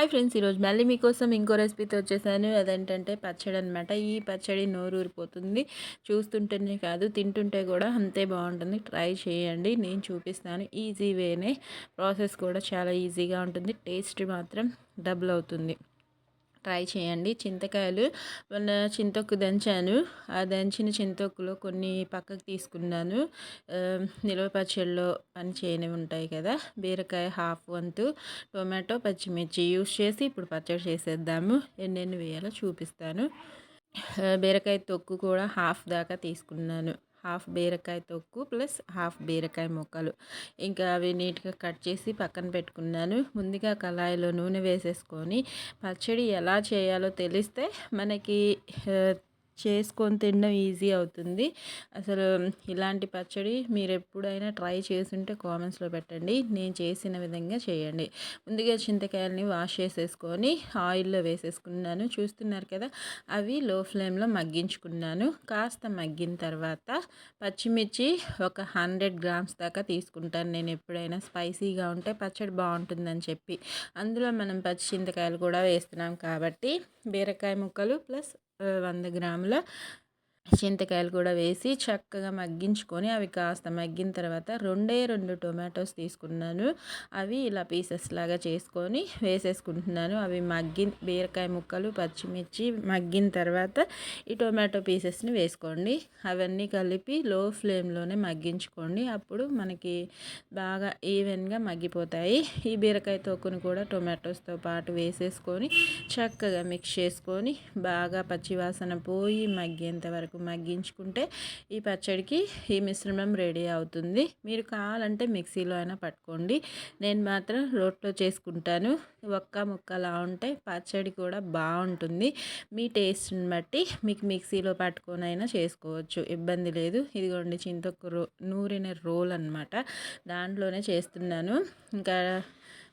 Hi friends ఈరోజు మళ్ళీ మీకోసం ఇంకో రెసిపీతో వచ్చేసాను. అదేంటంటే పచ్చడి అనమాట ఈ పచ్చడి నోరూరిపోతుంది. చూస్తుంటేనే కాదు తింటుంటే కూడా అంతే బాగుంటుంది. ట్రై చేయండి. నేను చూపిస్తాను. ఈజీ వేనే. ప్రాసెస్ కూడా చాలా ఈజీగా ఉంటుంది. టేస్ట్ మాత్రం డబుల్ అవుతుంది. ట్రై చేయండి. చింతకాయలు మొన్న చింతొక్కు దంచాను. ఆ దంచిన చింతొక్కులో కొన్ని పక్కకు తీసుకున్నాను. నిల్వ పచ్చళ్ళలో పని చేయని ఉంటాయి కదా. బీరకాయ హాఫ్ వంతు టొమాటో పచ్చిమిర్చి యూస్ చేసి ఇప్పుడు పచ్చడి చేసేద్దాము. ఎన్నెన్ని వేయాలో చూపిస్తాను. బీరకాయ తొక్కు కూడా హాఫ్ దాకా తీసుకున్నాను. హాఫ్ బీరకాయ తొక్కు ప్లస్ హాఫ్ బీరకాయ ముక్కలు. ఇంకా అవి నీట్గా కట్ చేసి పక్కన పెట్టుకున్నాను. ముందుగా కళాయిలో నూనె వేసేసుకొని పచ్చడి ఎలా చేయాలో తెలిస్తే మనకి చేసుకొని తినడం ఈజీ అవుతుంది. అసలు ఇలాంటి పచ్చడి మీరు ఎప్పుడైనా ట్రై చేసుంటే కామెంట్స్లో పెట్టండి. నేను చేసిన విధంగా చేయండి. ముందుగా చింతకాయలని వాష్ చేసేసుకొని ఆయిల్లో వేసేసుకున్నాను. చూస్తున్నారు కదా అవి లో ఫ్లేమ్లో మగ్గించుకున్నాను. కాస్త మగ్గిన తర్వాత పచ్చిమిర్చి ఒక హండ్రెడ్ గ్రామ్స్ దాకా తీసుకుంటాను. నేను ఎప్పుడైనా స్పైసీగా ఉంటే పచ్చడి బాగుంటుందని చెప్పి. అందులో మనం పచ్చి చింతకాయలు కూడా వేస్తున్నాం కాబట్టి బీరకాయ ముక్కలు ప్లస్ వంద గ్రాముల చింతకాయలు కూడా వేసి చక్కగా మగ్గించుకొని అవి కాస్త మగ్గిన తర్వాత రెండే రెండు టొమాటోస్ తీసుకున్నాను. అవి ఇలా పీసెస్ లాగా చేసుకొని వేసేసుకుంటున్నాను. అవి మగ్గి బీరకాయ ముక్కలు పచ్చిమిర్చి మగ్గిన తర్వాత ఈ టొమాటో పీసెస్ని వేసుకోండి. అవన్నీ కలిపి లో ఫ్లేమ్లోనే మగ్గించుకోండి. అప్పుడు మనకి బాగా ఈవెన్గా మగ్గిపోతాయి. ఈ బీరకాయ తోకును కూడా టొమాటోస్తో పాటు వేసేసుకొని చక్కగా మిక్స్ చేసుకొని బాగా పచ్చివాసన పోయి మగ్గేంత వరకు మగ్గించుకుంటే ఈ పచ్చడికి ఈ మిశ్రమం రెడీ అవుతుంది. మీరు కావాలంటే మిక్సీలో అయినా పట్టుకోండి. నేను మాత్రం రోట్లో చేసుకుంటాను. ఒక్క ముక్కలా ఉంటే పచ్చడి కూడా బాగుంటుంది. మీ టేస్ట్ని బట్టి మీకు మిక్సీలో పట్టుకొని అయినా చేసుకోవచ్చు. ఇబ్బంది లేదు. ఇదిగోండి చింతొక్క రో నూరిన రోల్ అనమాట దాంట్లోనే చేస్తున్నాను. ఇంకా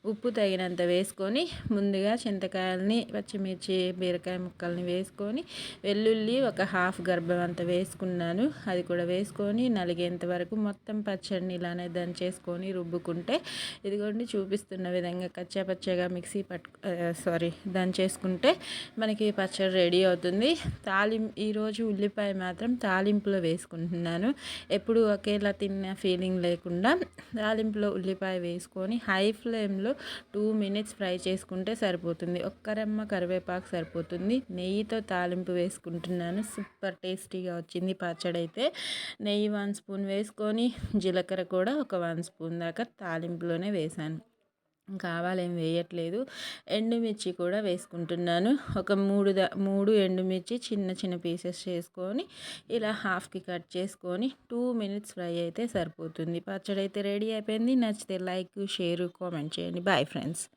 ఉప్పు తగినంత వేసుకొని ముందుగా చింతకాయలని పచ్చిమిర్చి బీరకాయ ముక్కల్ని వేసుకొని వెల్లుల్లి ఒక హాఫ్ గర్భం అంత వేసుకున్నాను. అది కూడా వేసుకొని నలిగేంత వరకు మొత్తం పచ్చడిని ఇలానే దంచేసుకొని రుబ్బుకుంటే ఇదిగోండి చూపిస్తున్న విధంగా కచ్చా పచ్చగా మిక్సీ పట్టు సారీ దంచేసుకుంటే మనకి పచ్చడి రెడీ అవుతుంది. తాలిం ఈరోజు ఉల్లిపాయ మాత్రం తాలింపులో వేసుకుంటున్నాను. ఎప్పుడు ఒకేలా తిన్న ఫీలింగ్ లేకుండా తాలింపులో ఉల్లిపాయ వేసుకొని హై ఫ్లేమ్లో టూ మినిట్స్ ఫ్రై చేసుకుంటే సరిపోతుంది. ఒక్క రెమ్మ కరివేపాకు సరిపోతుంది. నెయ్యితో తాలింపు వేసుకుంటున్నాను. సూపర్ టేస్టీగా వచ్చింది పచ్చడి అయితే. నెయ్యి వన్ స్పూన్ వేసుకొని జీలకర్ర కూడా ఒక వన్ స్పూన్ దాకా తాలింపులోనే వేసాను కావాలేం వేయట్లేదు. ఎండుమిర్చి కూడా వేసుకుంటున్నాను. ఒక మూడు ద మూడు ఎండుమిర్చి చిన్న చిన్న పీసెస్ చేసుకొని ఇలా హాఫ్కి కట్ చేసుకొని టూ మినిట్స్ ఫ్రై అయితే సరిపోతుంది. పచ్చడి అయితే రెడీ అయిపోయింది. నచ్చితే లైక్ షేర్ కామెంట్ చేయండి. Bye friends.